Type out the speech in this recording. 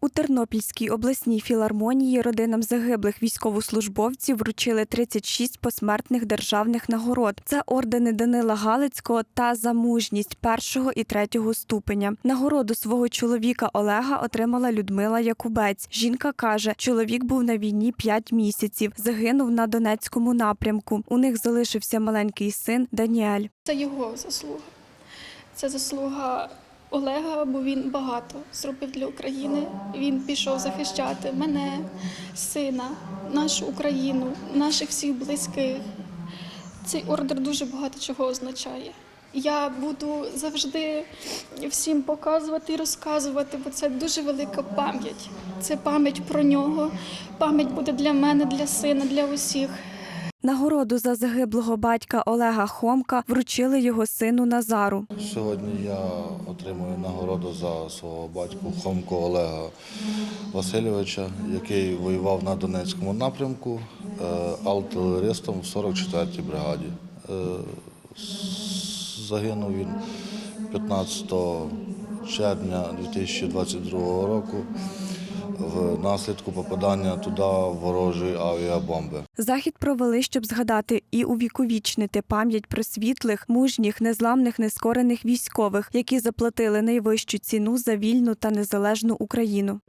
У Тернопільській обласній філармонії родинам загиблих військовослужбовців вручили 36 посмертних державних нагород. Це ордени Данила Галицького та за мужність першого і третього ступеня. Нагороду свого чоловіка Олега отримала Людмила Якубець. Жінка каже, чоловік був на війні 5 місяців, загинув на Донецькому напрямку. У них залишився маленький син Даніель. Це його заслуга. Це заслуга Олега, бо він багато зробив для України. Він пішов захищати мене, сина, нашу Україну, наших всіх близьких. Цей ордер дуже багато чого означає. Я буду завжди всім показувати і розказувати, бо це дуже велика пам'ять. Це пам'ять про нього. Пам'ять буде для мене, для сина, для усіх. Нагороду за загиблого батька Олега Хомка вручили його сину Назару. Сьогодні я отримую нагороду за свого батька Хомко Олега Васильовича, який воював на Донецькому напрямку е, артилеристом в 44-й бригаді. Е, Загинув він 15 червня 2022 року внаслідку попадання туди ворожої авіабомби. Захід провели, щоб згадати і увіковічнити пам'ять про світлих, мужніх, незламних, нескорених військових, які заплатили найвищу ціну за вільну та незалежну Україну.